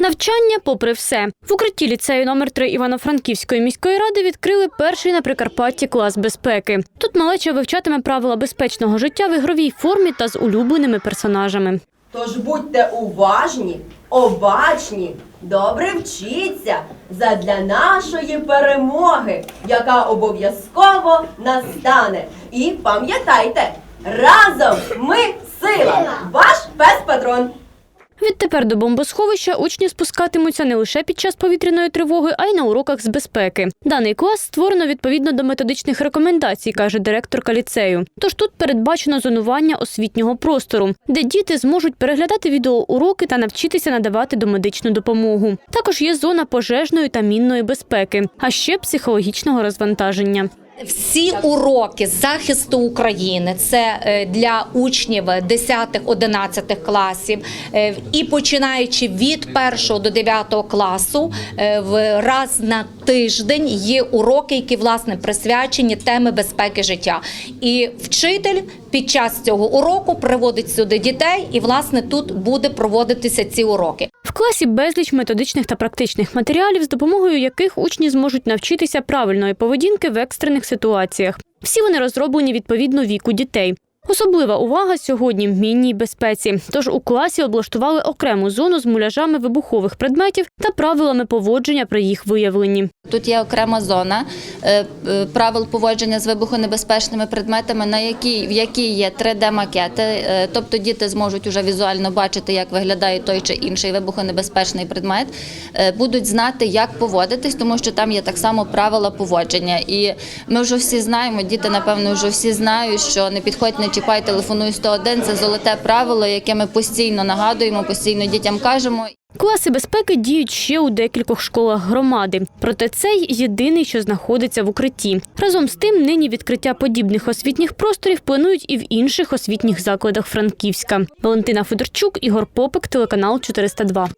Навчання, попри все, в укритті ліцею номер 3 Івано-Франківської міської ради відкрили перший на Прикарпатті клас безпеки. Тут малеча вивчатиме правила безпечного життя в ігровій формі та з улюбленими персонажами. Тож будьте уважні, обачні, добре вчіться задля нашої перемоги, яка обов'язково настане. І пам'ятайте, разом ми сила! Ваш пес патрон. Відтепер до бомбосховища учні спускатимуться не лише під час повітряної тривоги, а й на уроках з безпеки. Даний клас створено відповідно до методичних рекомендацій, каже директорка ліцею. Тож тут передбачено зонування освітнього простору, де діти зможуть переглядати відеоуроки та навчитися надавати домедичну допомогу. Також є зона пожежної та мінної безпеки, а ще психологічного розвантаження. Всі уроки захисту України це е, для учнів 10-11 класів, е, і починаючи від 1 до 9 класу, е, в раз на тиждень є уроки, які власне присвячені теми безпеки життя. І вчитель під час цього уроку приводить сюди дітей, і власне тут буде проводитися ці уроки. В класі безліч методичних та практичних матеріалів, з допомогою яких учні зможуть навчитися правильної поведінки в екстрених ситуаціях. Всі вони розроблені відповідно віку дітей. Особлива увага сьогодні в мінній безпеці. Тож у класі облаштували окрему зону з муляжами вибухових предметів та правилами поводження при їх виявленні. Тут є окрема зона е, е, правил поводження з вибухонебезпечними предметами, на якій в якій є 3D-макети, е, тобто діти зможуть уже візуально бачити, як виглядає той чи інший вибухонебезпечний предмет, будуть знати, як поводитись, тому що там є так само правила поводження. І ми вже всі знаємо, діти напевно вже всі знають, що не підходь, не чіпай, телефонуй 101 – це золоте правило, яке ми постійно нагадуємо, постійно дітям кажемо. Класи безпеки діють ще у декількох школах громади. Проте цей єдиний, що знаходиться в укритті. Разом з тим, нині відкриття подібних освітніх просторів планують і в інших освітніх закладах Франківська. Валентина Федорчук, Ігор Попик, телеканал 402.